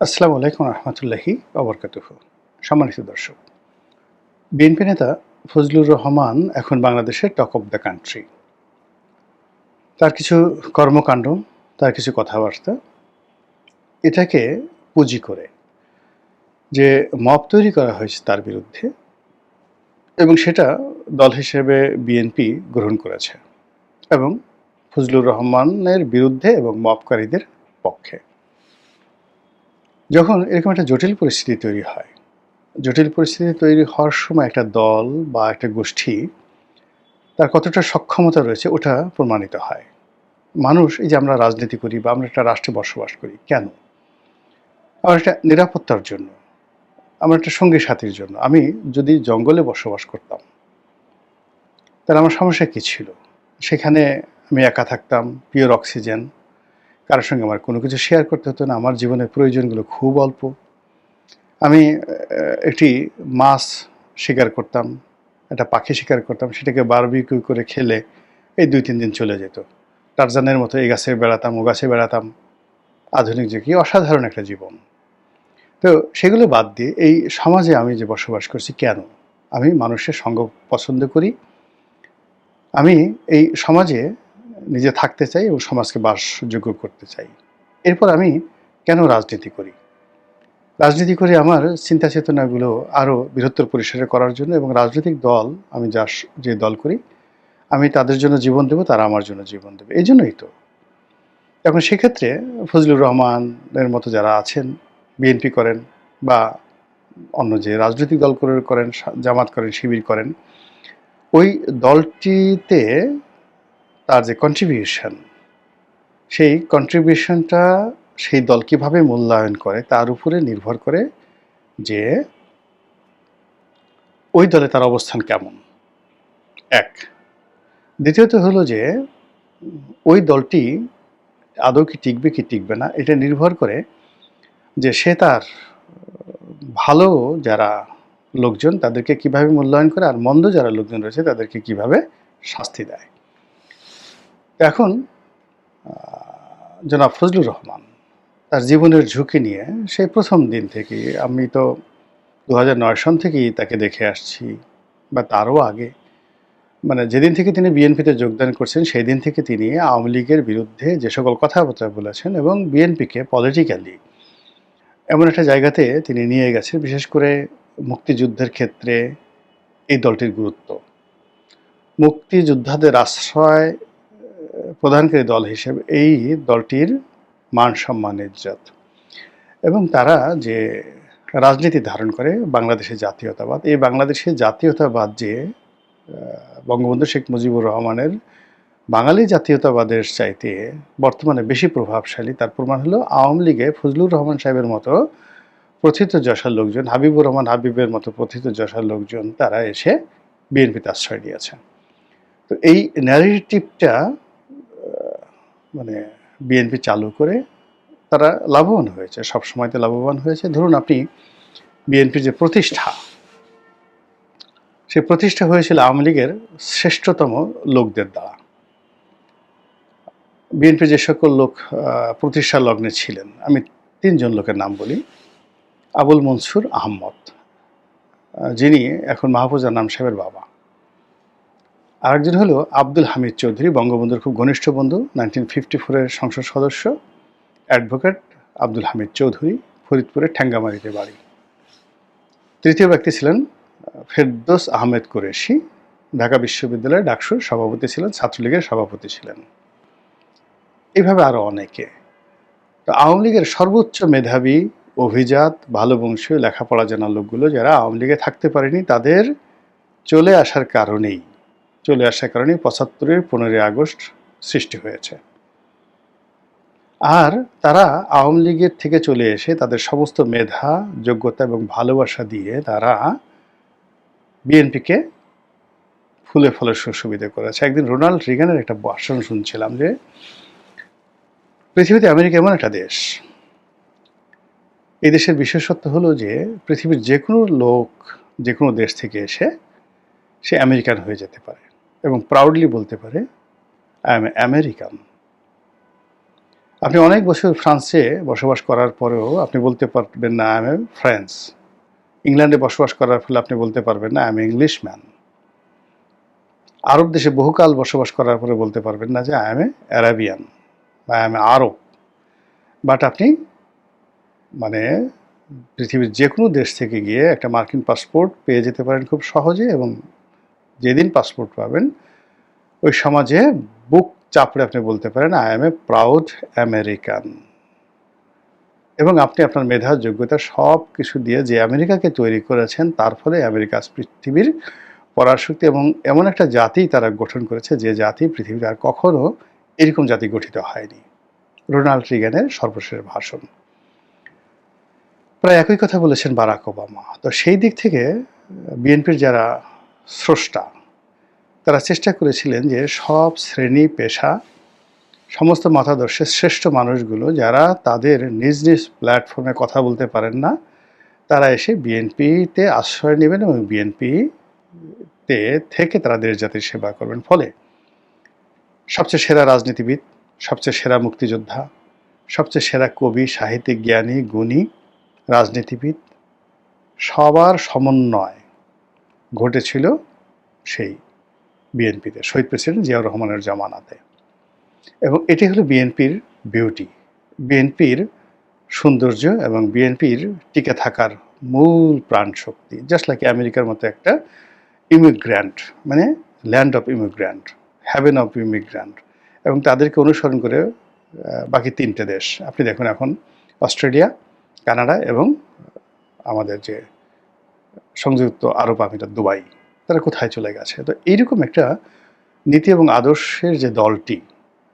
আসসালামু আলাইকুম রহমতুল্লাহি অবরকাতুহ সম্মানিত দর্শক, বিএনপি নেতা ফজলুর রহমান এখন বাংলাদেশের টক অফ দ্য কান্ট্রি। তার কিছু কর্মকাণ্ড, তার কিছু কথাবার্তা, এটাকে পুঁজি করে যে মপ তৈরি করা হয়েছে তার বিরুদ্ধে এবং সেটা দল হিসেবে বিএনপি গ্রহণ করেছে এবং ফজলুর রহমানের বিরুদ্ধে এবং মপকারীদের পক্ষে। যখন এরকম একটা জটিল পরিস্থিতি তৈরি হয়, জটিল পরিস্থিতি তৈরি হওয়ার সময় একটা দল বা একটা গোষ্ঠী তার কতটা সক্ষমতা রয়েছে ওটা প্রমাণিত হয়। মানুষ, এই যে আমরা রাজনীতি করি বা আমরা একটা রাষ্ট্রে বসবাস করি, কেন? আমার একটা নিরাপত্তার জন্য, আমার একটা সঙ্গী সাথীর জন্য। আমি যদি জঙ্গলে বসবাস করতাম, তাহলে আমার সমস্যা কী ছিল? সেখানে আমি একা থাকতাম পিওর অক্সিজেন কারোর সঙ্গে আমার কোনো কিছু শেয়ার করতে হতো না। আমার জীবনের প্রয়োজনগুলো খুব অল্প। আমি একটি মাছ শিকার করতাম, একটা পাখি শিকার করতাম, সেটাকে বারবিকিউ করে খেলে এই দুই, তিন দিন চলে যেত। টারজানের মতো এই গাছে বেড়াতাম, ও গাছে বেড়াতাম। আধুনিক যুগে অসাধারণ একটা জীবন। তো সেগুলো বাদ দিয়ে এই সমাজে আমি যে বসবাস করছি কেন? আমি মানুষের সঙ্গ পছন্দ করি। আমি এই সমাজে নিজে থাকতে চাই এবং সমাজকে বাসযোগ্য করতে চাই। এরপর আমি কেন রাজনীতি করি? রাজনীতি করে আমার চিন্তা চেতনাগুলো আরও বৃহত্তর পরিসরে করার জন্য এবং রাজনৈতিক দল আমি যা যে দল করি, আমি তাদের জন্য জীবন দেব, তারা আমার জন্য জীবন দেবে। এই জন্যই তো। এখন সেক্ষেত্রে ফজলুর রহমানের মতো যারা আছেন, বিএনপি করেন বা অন্য যে রাজনৈতিক দল করে করেন জামাত করেন, শিবির করেন, ওই দলটিতে তার যে কন্ট্রিবিউশন সেই কন্ট্রিবিউশনটা সেই দল কীভাবে মূল্যায়ন করে তার উপরে নির্ভর করে যে ওই দলে তার অবস্থান কেমন। এক। দ্বিতীয়ত হলো যে ওই দলটি আদৌ কি টিকবে কি টিকবে না, এটা নির্ভর করে যে সে তার, ভালো যারা লোকজন তাদেরকে কীভাবে মূল্যায়ন করে আর মন্দ যারা লোকজন রয়েছে তাদেরকে কীভাবে শাস্তি দেয়। এখন জনাব ফজলুর রহমান, তার জীবনের ঝুঁকি নিয়ে সেই প্রথম দিন থেকে আমি তো দু হাজার নয় সন থেকেই তাকে দেখে আসছি, বা তারও আগে। মানে যেদিন থেকে তিনি বিএনপিতে যোগদান করছেন, সেই দিন থেকে তিনি আওয়ামী লীগের বিরুদ্ধে যে সকল কথাবার্তা বলেছেন এবং বিএনপিকে পলিটিক্যালি এমন একটা জায়গাতে তিনি নিয়ে গেছেন বিশেষ করে মুক্তিযুদ্ধের ক্ষেত্রে এই দলটির গুরুত্ব। মুক্তিযোদ্ধাদের আশ্রয় আহ, প্রদানকারী দল হিসেবে এই দলটির মান সম্মান ইজ্জত এবং তারা যে রাজনীতি ধারণ করে বাংলাদেশের জাতীয়তাবাদ এই বাংলাদেশের জাতীয়তাবাদ যে বঙ্গবন্ধু শেখ মুজিবুর রহমানের বাঙালি জাতীয়তাবাদের চাইতে বর্তমানে বেশি প্রভাবশালী তার প্রমাণ হলো আওয়ামী লীগে ফজলুর রহমান সাহেবের মতো প্রথিত যশার লোকজন হাবিবুর রহমান হাবিবের মতো প্রথিত যশার লোকজন তারা এসে বিএনপিতে আশ্রয় দিয়েছে তো এই ন্যারেটিভটা মানে বিএনপি চালু করে তারা লাভবান হয়েছে সব সময়তে লাভবান হয়েছে। ধরুন আপনি বিএনপির যে প্রতিষ্ঠা, সেই প্রতিষ্ঠা হয়েছিল আওয়ামী লীগের শ্রেষ্ঠতম লোকদের দ্বারা। বিএনপি যে সকল লোক প্রতিষ্ঠা লগ্নে ছিলেন, আমি তিনজন লোকের নাম বলি। আবুল মনসুর আহমদ যিনি এখন মাহফুজা নাম সাহেবের বাবা। আরেকজন হলো আব্দুল হামিদ চৌধুরী, বঙ্গবন্ধুর খুব ঘনিষ্ঠ বন্ধু নাইনটিন ফিফটি ফোরের সংসদ সদস্য অ্যাডভোকেট আব্দুল হামিদ চৌধুরী, ফরিদপুরের ঠ্যাঙ্গামারিতে বাড়ি। তৃতীয় ব্যক্তি ছিলেন, ফেরদোস আহমেদ কুরেশি, ঢাকা বিশ্ববিদ্যালয়ের ডাকসুর সভাপতি ছিলেন, ছাত্রলীগের সভাপতি ছিলেন। এইভাবে আরও অনেকে। তো আওয়ামী লীগের সর্বোচ্চ মেধাবী, অভিজাত ভালো বংশীয় লেখাপড়া জানা লোকগুলো যারা আওয়ামী লীগে থাকতে পারেনি, তাদের চলে আসার কারণেই চলে আসার কারণেই পঁচাত্তরের পনেরোই আগস্ট সৃষ্টি হয়েছে। আর তারা আওয়ামী লীগের থেকে চলে এসে তাদের সমস্ত মেধা, যোগ্যতা এবং ভালোবাসা দিয়ে তারা বিএনপিকে ফুলে ফলে সুবিধা করেছে। একদিন রোনাল্ড রিগানের একটা ভাষণ শুনছিলাম যে, পৃথিবীতে আমেরিকা এমন একটা দেশ। এই দেশের বিশেষত্ব হলো যে, পৃথিবীর যে কোনো লোক যে কোনো দেশ থেকে এসে সে আমেরিকান হয়ে যেতে পারে। এবং প্রাউডলি বলতে পারে আই এম আমেরিকান আপনি অনেক বছর ফ্রান্সে বসবাস করার পরেও আপনি বলতে পারবেন না আই এম ফ্রেন্স ইংল্যান্ডে বসবাস করার ফলে আপনি বলতে পারবেন না আই এম ইংলিশ ম্যান আরব দেশে বহুকাল বসবাস করার পরে বলতে পারবেন না যে আই এম এ অ্যারাবিয়ান বা I am a Arab but আপনি মানে পৃথিবীর যে কোনো দেশ থেকে গিয়ে একটা মার্কিন পাসপোর্ট পেয়ে যেতে পারেন খুব সহজে এবং যেদিন পাসপোর্ট পাবেন, ওই সমাজে বুক চাপড়ে আপনি বলতে পারেন I am a proud American এবং আপনি আপনার মেধা, যোগ্যতা সব কিছু দিয়ে যে আমেরিকাকে তৈরি করেছেন, তার ফলে আমেরিকা পৃথিবীর পরাশক্তি এবং এমন একটা জাতি তারা গঠন করেছে যে জাতি পৃথিবীর আর কখনো এরকম জাতি গঠিত হয়নি। রোনাল্ড রিগানের সর্বশেষ ভাষণ। প্রায় একই কথা বলেছেন বারাক ওবামা। তো সেই দিক থেকে বিএনপির যারা স্রষ্টা। তারা চেষ্টা করেছিলেন যে সব শ্রেণি, পেশা, সমস্ত মতাদর্শের শ্রেষ্ঠ মানুষগুলো যারা তাদের নিজ নিজ প্ল্যাটফর্মে কথা বলতে পারেন না, তারা এসে বিএনপিতে আশ্রয় নেবেন এবং বিএনপিতে থেকে তারা দেশ জাতির সেবা করবেন। ফলে সবচেয়ে সেরা রাজনীতিবিদ, সবচেয়ে সেরা মুক্তিযোদ্ধা, সবচেয়ে সেরা কবি, সাহিত্যিক, জ্ঞানী, গুণী, রাজনীতিবিদ সবার সমন্বয়। ঘটেছিল সেই বিএনপিতে, শহীদ প্রেসিডেন্ট জিয়াউর রহমানের জামানাতে। এবং এটি হলো বিএনপির বিউটি বিএনপির সৌন্দর্য এবং বিএনপির টিকে থাকার মূল প্রাণ শক্তি জাস্ট লাইক আমেরিকার মতো একটা ইমিগ্র্যান্ট মানে land of immigrant haven of immigrant এবং তাদেরকে অনুসরণ করে বাকি তিনটে দেশ। আপনি দেখুন এখন অস্ট্রেলিয়া, কানাডা এবং আমাদের যে সংযুক্ত আরব আমিরাত দুবাই, তারা কোথায় চলে গেছে? তো এইরকম একটা নীতি এবং আদর্শের যে দলটি,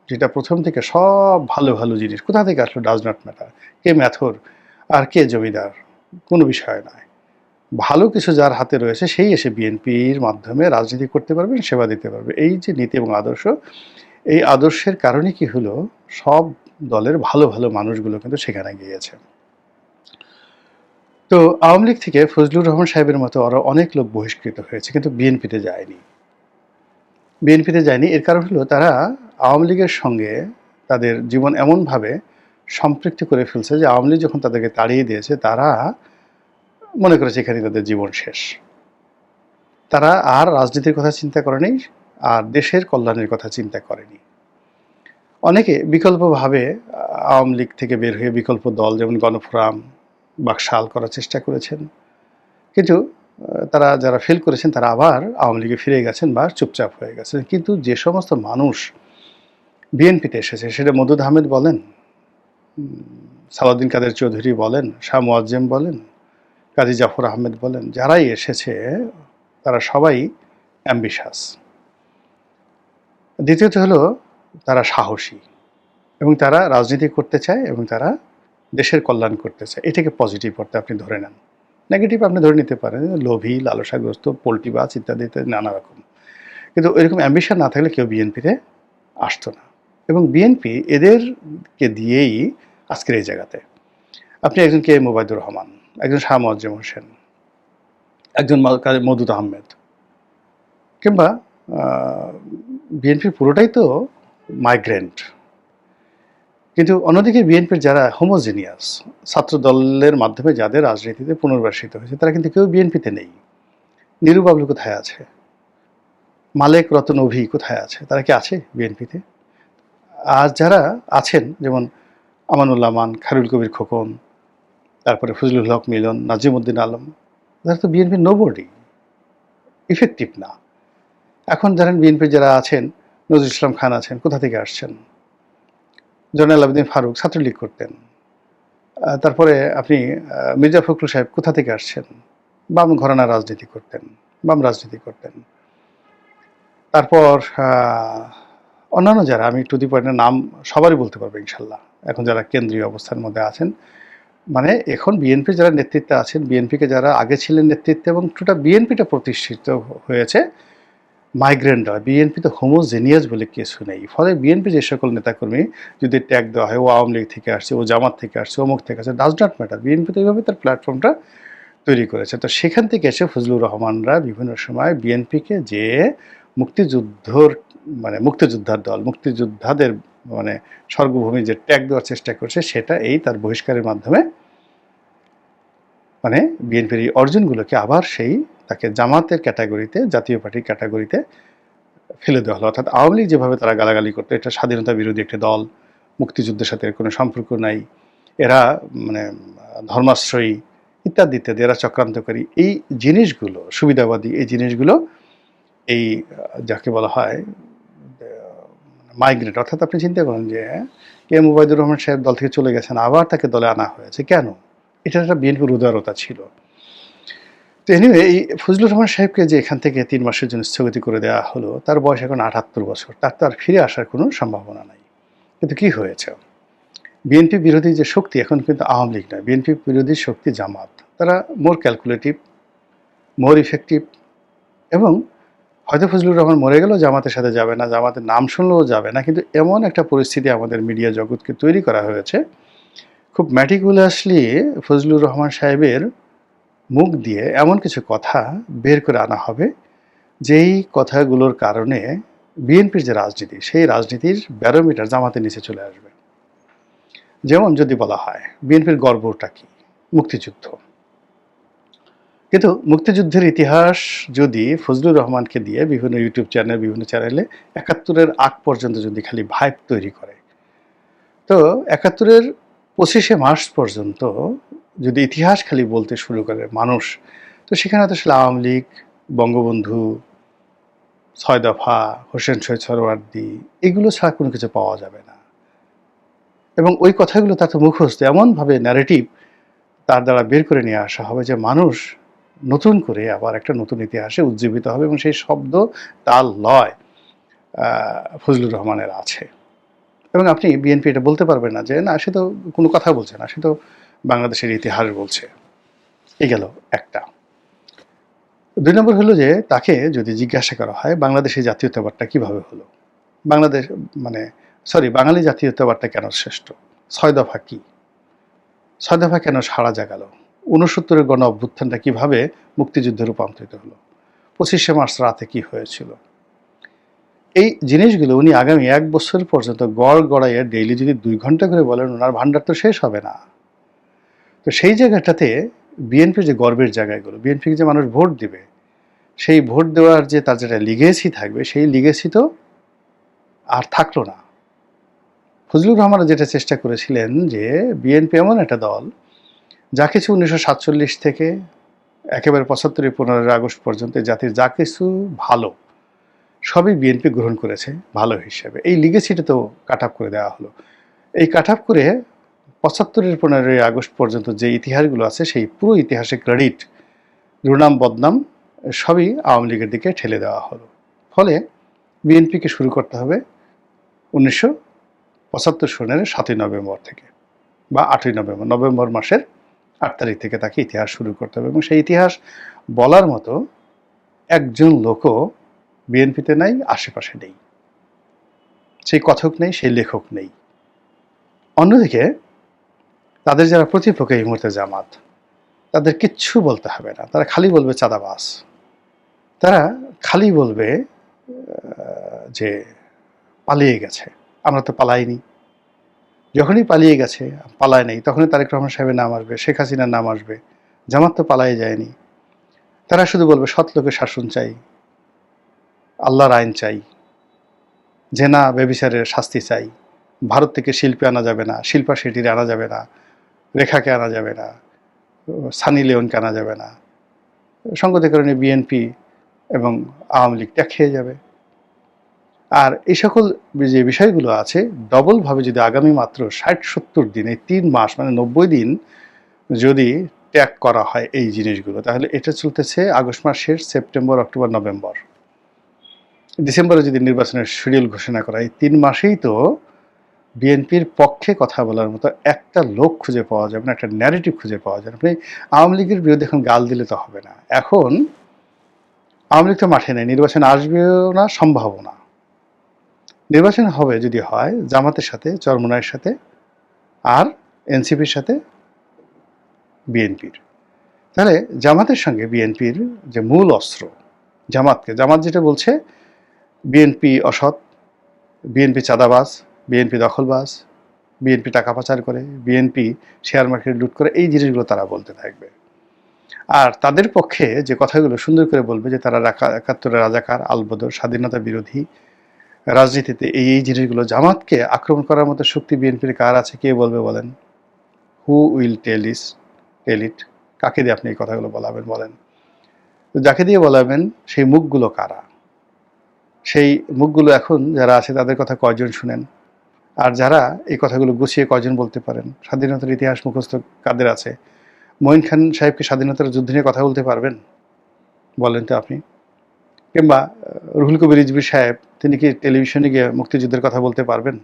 যেটা প্রথম থেকে সব ভালো ভালো জিনিস, কোথা থেকে আসলো ডাজ নট ম্যাটার কে ম্যাথর আর কে জমিদার, কোনো বিষয় নয়। ভালো কিছু যার হাতে রয়েছে, সেই এসে বিএনপির মাধ্যমে রাজনীতি করতে পারবেন সেবা দিতে পারবে। এই যে নীতি এবং আদর্শ, এই আদর্শের কারণে কি হলো? সব দলের ভালো ভালো মানুষগুলো কিন্তু সেখানে গিয়েছে। তো আওয়ামী লীগ থেকে ফজলুর রহমান সাহেবের মতো আরও অনেক লোক বহিষ্কৃত হয়েছে, কিন্তু বিএনপিতে যায়নি। বিএনপিতে যায়নি, এর কারণ হলো তারা আওয়ামী লীগের সঙ্গে তাদের জীবন এমনভাবে সম্পৃক্ত করে ফেলছে যে আওয়ামী লীগ যখন তাদেরকে তাড়িয়ে দিয়েছে, তারা মনে করেছে এখানে তাদের জীবন শেষ। তারা আর রাজনীতির কথা চিন্তা করেনি, আর দেশের কল্যাণের কথা চিন্তা করেনি। অনেকে বিকল্পভাবে আওয়ামী লীগ থেকে বের হয়ে বিকল্প দল, যেমন গণফোরাম বাকশাল করার চেষ্টা করেছেন। কিন্তু তারা যারা ফেল করেছেন, তারা আবার আওয়ামী লীগে ফিরে গেছেন বা চুপচাপ হয়ে গেছেন। কিন্তু যে সমস্ত মানুষ বিএনপিতে এসেছে, সেটা মদুদ আহমেদ বলেন সালাউদ্দিন কাদের চৌধুরী বলেন, শাহ মোয়াজ্জেম বলেন, কাজী জাফর আহমেদ বলেন, যারাই এসেছে, তারা সবাই অ্যাম্বিশাস। দ্বিতীয়ত হলো, তারা সাহসী এবং তারা রাজনীতি করতে চায় এবং তারা দেশের কল্যাণ করতে চায় এটাকে পজিটিভ করতে আপনি ধরে নেন। নেগেটিভ আপনি ধরে নিতে পারেন, লোভী, লালসাগ্রস্ত পোল্ট্রিবাজ ইত্যাদি ইত্যাদি নানা রকম। কিন্তু এরকম অ্যাম্বিশন না থাকলে কেউ বিএনপিতে আসতো না। এবং বিএনপি এদেরকে দিয়েই আজকের এই জায়গাতে। আপনি একজন কে মোবাইদুর রহমান, একজন শাহ মোয়াজ্জেম হোসেন একজন মদুদ আহমেদ, কিংবা বিএনপির পুরোটাই তো মাইগ্রেন্ট কিন্তু অন্যদিকে বিএনপির যারা হোমোজিনিয়াস ছাত্র দলের মাধ্যমে যাদের রাজনীতিতে পুনর্বাসিত হয়েছে, তারা কিন্তু কেউ বিএনপিতে নেই। নীরু বাবলু কোথায় আছে? মালেক রতন অভি কোথায় আছে? তারা কি আছে বিএনপিতে? আর যারা আছেন, যেমন আমানুল্লাহ মান, খারুল কবির খোকন, তারপরে ফজলুল হক মিলন, নাজিমুদ্দিন আলম, তারা তো বিএনপির নোবডি ইফেক্টিভ না। এখন জানেন বিএনপির যারা আছেন, নজরুল ইসলাম খান আছেন, কোথা থেকে আসছেন? জয়নাল আবেদিন ফারুক ছাত্রলীগ করতেন। তারপরে আপনি মির্জা ফখরুল সাহেব কোথা থেকে আসছেন? বাম ঘরানা রাজনীতি করতেন, বাম রাজনীতি করতেন। তারপর অন্যান্য যারা, আমি টু দি পয়েন্টের নাম সবারই বলতে পারব ইনশাল্লাহ, এখন যারা কেন্দ্রীয় অবস্থার মধ্যে আছেন। মানে এখন বিএনপি যারা নেতৃত্বে আছেন, বিএনপিকে যারা আগে ছিলেন নেতৃত্বে এবং টোটা বিএনপিটা প্রতিষ্ঠিত হয়েছে মাইগ্রেন্ট হয় বিএনপি তো হোমোজেনিয়াস বলে কিছু নেই। ফলে বিএনপি যে সকল নেতাকর্মী যদি ট্যাগ দেওয়া হয়, ও আওয়ামী লীগ থেকে আসছে, ও জামাত থেকে আসছে অমুক থেকে আসছে ডাজ নট ম্যাটার বিএনপি তো এইভাবে তার প্ল্যাটফর্মটা তৈরি করেছে। তো সেখান থেকে এসে ফজলুর রহমানরা বিভিন্ন সময় বিএনপিকে যে মুক্তিযুদ্ধর মানে মুক্তিযোদ্ধার দল, মুক্তিযোদ্ধাদের মানে স্বর্গভূমি যে ট্যাগ দেওয়ার চেষ্টা করছে, সেটা এই তার বহিষ্কারের মাধ্যমে মানে বিএনপির এই অর্জনগুলোকে আবার সেই তাকে জামাতের ক্যাটাগরিতে, জাতীয় পার্টির ক্যাটাগরিতে ফেলে দেওয়া হলো। অর্থাৎ আওয়ামী লীগ যেভাবে তারা গালাগালি করতো, এটা স্বাধীনতা বিরোধী একটি দল, মুক্তিযুদ্ধের সাথে কোনো সম্পর্ক নাই, এরা মানে ধর্মাশ্রয়ী ইত্যাদি ইত্যাদি এরা চক্রান্তকারী। এই জিনিসগুলো, সুবিধাবাদী এই জিনিসগুলো এই, যাকে বলা হয় মাইগ্রেট অর্থাৎ আপনি চিন্তা করেন যে, কে মুবাইদুর রহমান সাহেব দল থেকে চলে গেছেন, আবার তাকে দলে আনা হয়েছে, কেন? এটা একটা বিএনপির উদারতা ছিল। তো এনিওয়ে এই ফজলুর রহমান সাহেবকে যে এখান থেকে তিন মাসের জন্য স্থগিত করে দেওয়া হলো, তার বয়স এখন আটাত্তর বছর। তার তো আর ফিরে আসার কোনো সম্ভাবনা নাই। কিন্তু কি হয়েছে? বিএনপি বিরোধী যে শক্তি এখন কিন্তু আওয়ামী লীগ নয়। বিএনপি বিরোধী শক্তি জামাত। তারা মোর ক্যালকুলেটিভ মোর ইফেক্টিভ এবং হয়তো ফজলুর রহমান মরে গেলেও জামাতের সাথে যাবে না, জামাতের নাম শুনলেও যাবে না। কিন্তু এমন একটা পরিস্থিতি আমাদের মিডিয়া জগৎকে তৈরি করা হয়েছে। খুব ম্যাটিকুলাসলি ফজলুর রহমান সাহেবের মুখ দিয়ে এমন কিছু কথা বের করে আনা হবে, যেই কথাগুলোর কারণে বিএনপির যে রাজনীতি, সেই রাজনীতির ব্যারোমিটার জামাতের নিচে চলে আসবে। যেমন যদি বলা হয়, বিএনপির গর্বটা কি? মুক্তিযুদ্ধ। কিন্তু মুক্তিযুদ্ধের ইতিহাস যদি ফজলুর রহমানকে দিয়ে বিভিন্ন ইউটিউব চ্যানেল, বিভিন্ন চ্যানেলে একাত্তরের আগ পর্যন্ত যদি খালি ভাইব তৈরি করে, তো একাত্তরের পঁচিশে মার্চ পর্যন্ত যদি ইতিহাস খালি বলতে শুরু করে মানুষ, তো সেখানে তো আসলে আওয়ামী লীগ, বঙ্গবন্ধু, ছয় দফা, হোসেন শহীদ সরওয়ার্দি, এগুলো ছাড়া কোনো কিছু পাওয়া যাবে না। এবং ওই কথাগুলো তার তো মুখস্থ, এমনভাবে ন্যারেটিভ তার দ্বারা বের করে নিয়ে আসা হবে যে মানুষ নতুন করে আবার একটা নতুন ইতিহাসে উজ্জীবিত হবে এবং সেই শব্দ তাল লয় ফজলুর রহমানের আছে। এবং আপনি বিএনপি এটা বলতে পারবেন না যে, না, সে তো কোনো কথা বলছে না, সে তো বাংলাদেশের ইতিহাস বলছে। এই গেল একটা। দুই নম্বর হলো যে, তাকে যদি জিজ্ঞাসা করা হয়, বাংলাদেশের জাতীয়তাবাদটা কীভাবে হলো? বাংলাদেশ মানে সরি বাঙালি জাতীয়তাবাদটা কেন শ্রেষ্ঠ? ছয় দফা কি? ছয় দফা কেন সারা জাগাল? ঊনসত্তরের গণ অভ্যুত্থানটা কীভাবে মুক্তিযুদ্ধে রূপান্তরিত হলো? পঁচিশে মার্চ রাতে কি হয়েছিল? এই জিনিসগুলো উনি আগামী এক বছর পর্যন্ত গড় গড়াইয়ে ডেইলি যদি দুই ঘণ্টা করে বলেন, ওনার ভান্ডার তো শেষ হবে না। তো সেই জায়গাটাতে বিএনপির যে গর্বের জায়গাগুলো, বিএনপিকে যে মানুষ ভোট দিবে, সেই ভোট দেওয়ার যে তার যেটা লিগেসি থাকবে, সেই লিগেসি তো আর থাকল না। ফজলুর রহমান যেটা চেষ্টা করেছিলেন যে বিএনপি এমন একটা দল, যা কিছু উনিশশো সাতচল্লিশ থেকে একেবারে পঁচাত্তরের পনেরোই আগস্ট পর্যন্ত জাতির যা কিছু ভালো, সবই বিএনপি গ্রহণ করেছে ভালো হিসেবে। এই লিগেসিটা তো কাট করে দেওয়া হলো। এই কাট করে পঁচাত্তরের পনেরোই আগস্ট পর্যন্ত যে ইতিহাসগুলো আছে, সেই পুরো ইতিহাসে ক্রেডিট রুনাম বদনাম, সবই আওয়ামী লীগের দিকে ঠেলে দেওয়া হলো। ফলে বিএনপিকে শুরু করতে হবে উনিশশো পঁচাত্তর সনের সাতই নভেম্বর থেকে বা আটই নভেম্বর। নভেম্বর মাসের আট তারিখ থেকে তাকে ইতিহাস শুরু করতে হবে এবং সেই ইতিহাস বলার মতো একজন লোকও বিএনপিতে নাই, আশেপাশে নেই। সেই কথক নেই, সেই লেখক নেই। অন্যদিকে তাদের যারা প্রতিপক্ষ এই মুহূর্তে জামাত, তাদের কিচ্ছু বলতে হবে না। তারা খালি বলবে চাঁদাবাস তারা খালি বলবে যে পালিয়ে গেছে। আমরা তো পালাইনি। যখনই পালিয়ে গেছে, পালায় নেই, তখনই তারেক রহমান সাহেবের নাম আসবে, শেখ হাসিনার নাম আসবে। জামাত তো পালায়ে যায়নি। তারা শুধু বলবে, সৎ লোকের শাসন চাই। আল্লাহর আইন চাই। জেনা বেবিচারের শাস্তি চাই। ভারত থেকে শিল্পী আনা যাবে না, শিল্পা শেঠির আনা যাবে না। রেখাকে আনা যাবে না, সানি লিওনকে আনা যাবে না। সঙ্গতের কারণে বিএনপি এবং আওয়ামী লীগ ট্যাগ খেয়ে যাবে। আর এই সকল যে বিষয়গুলো আছে, ডবলভাবে যদি আগামী মাত্র ষাট সত্তর দিন তিন মাস মানে নব্বই দিন যদি ত্যাগ করা হয় এই জিনিসগুলো, তাহলে এটা চলতেছে আগস্ট মাসের সেপ্টেম্বর, অক্টোবর, নভেম্বর। ডিসেম্বরে যদি নির্বাচনের শিডিউল ঘোষণা করা এই তিন মাসেই তো বিএনপির পক্ষে কথা বলার মতো একটা লোক খুঁজে পাওয়া যাবে না, একটা ন্যারেটিভ খুঁজে পাওয়া যাবে আপনি আওয়ামী লীগের বিরুদ্ধে এখন গাল দিলে তো হবে না। এখন আওয়ামী লীগ তো মাঠে নেই, নির্বাচন আসবেও না সম্ভাবনা নির্বাচন হবে যদি হয়, জামাতের সাথে চরমনায়ের সাথে, আর এনসিপির সাথে, বিএনপির। তাহলে জামাতের সঙ্গে বিএনপির যে মূল অস্ত্র, জামাতকে, জামাত যেটা বলছে, বিএনপি অসৎ, বিএনপি চাঁদাবাজ বিএনপি দখলবাজ, বিএনপি টাকা পাচার করে, বিএনপি শেয়ার মার্কেট লুট করে, এই জিনিসগুলো তারা বলতে থাকবে। আর তাদের পক্ষে যে কথাগুলো সুন্দর করে বলবে যে তারা একাত্তরের রাজাকার, আলবদর, স্বাধীনতা বিরোধী রাজনীতিতে এই এই জিনিসগুলো, জামাতকে আক্রমণ করার মতো শক্তি বিএনপির কার আছে, কে বলবে বলেন? Who will tell is tell it কাকে দিয়ে আপনি এই কথাগুলো বলাবেন বলেন? তো যাকে দিয়ে বলাবেন, সেই মুখগুলো কারা? সেই মুখগুলো এখন যারা আছে তাদের কথা কয়জন শুনেন? আর যারা এই কথাগুলো গুছিয়ে কয়জন বলতে পারেন? স্বাধীনতার ইতিহাস মুখস্থ কাদের আছে? মঈন খান সাহেবকে স্বাধীনতার যুদ্ধ নিয়ে কথা বলতে পারবেন? বলেন তো আপনি। কিংবা রুহুল কবির রিজভি সাহেব, তিনি কি টেলিভিশনে গিয়ে মুক্তিযুদ্ধের কথা বলতে পারবেন?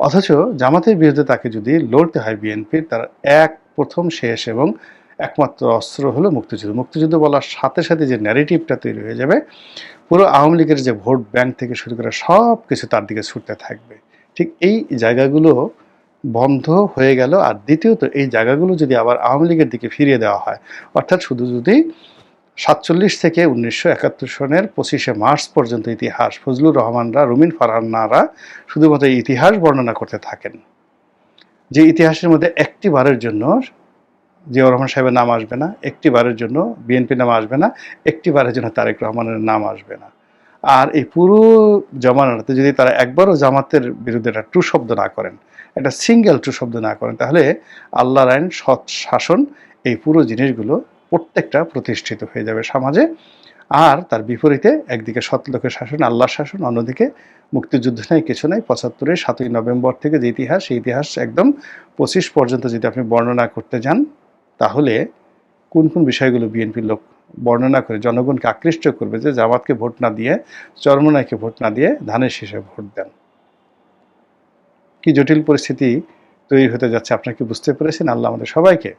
অথচ জামাতের বিরুদ্ধে তাকে যদি লড়তে হয় বিএনপির, তার এক প্রথম শেষ এবং একমাত্র অস্ত্র হলো মুক্তিযুদ্ধ। মুক্তিযুদ্ধ বলার সাথে সাথে যে ন্যারেটিভটা তৈরি হয়ে যাবে, পুরো আওয়ামী লীগের যে ভোট ব্যাংক থেকে শুরু করে সব কিছু তার দিকে ছুটতে থাকবে। ঠিক এই জায়গাগুলো বন্ধ হয়ে গেল। আর দ্বিতীয়ত, এই জায়গাগুলো যদি আবার আওয়ামী লীগের দিকে ফিরিয়ে দেওয়া হয়, অর্থাৎ শুধু যদি সাতচল্লিশ থেকে উনিশশো একাত্তর সনের পঁচিশে মার্চ পর্যন্ত ইতিহাস, ফজলুর রহমানরা, রুমিন ফারহানারা শুধুমাত্র ইতিহাস বর্ণনা করতে থাকেন। যে ইতিহাসের মধ্যে একটি বারের জন্য জিয়াউর রহমান সাহেবের নাম আসবে না, একটি বারের জন্য বিএনপির নাম আসবে না, একটি বারের জন্য তারেক রহমানের নাম আসবে না। আর এই পুরো জমানাতে যদি তারা একবারও জামাতের বিরুদ্ধে একটা টু শব্দ না করেন একটা সিঙ্গেল টু শব্দ না করেন, তাহলে আল্লাহর আইন সৎ শাসন এই পুরো জিনিসগুলো প্রত্যেকটা প্রতিষ্ঠিত হয়ে যাবে সমাজে। আর তার বিপরীতে একদিকে সৎ লোকের শাসন, আল্লাহর শাসন, অন্যদিকে মুক্তিযুদ্ধ নাই, কিছু নাই। পঁচাত্তরের সাতই নভেম্বর থেকে যে ইতিহাস, সেই ইতিহাস একদম পঁচিশ পর্যন্ত যদি আপনি বর্ণনা করতে যান, তাহলে কোন কোন বিষয়গুলো বিএনপির লোক বর্ণনা করে, জনগণকে আকৃষ্ট করবে যে জামাতকে ভোট না দিয়ে চরমনাইকে ভোট না দিয়ে ধানের শীষে ভোট দেন। কি জটিল পরিস্থিতি তৈরি হতে যাচ্ছে আপনাকে বুঝতে পেরেছেন? আল্লাহ আমাদের সবাইকে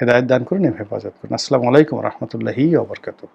হেদায়ত দান করুন, হেফাজত করুন। আসসালামু আলাইকুম রহমতুল্লাহি ওবরকাতুহ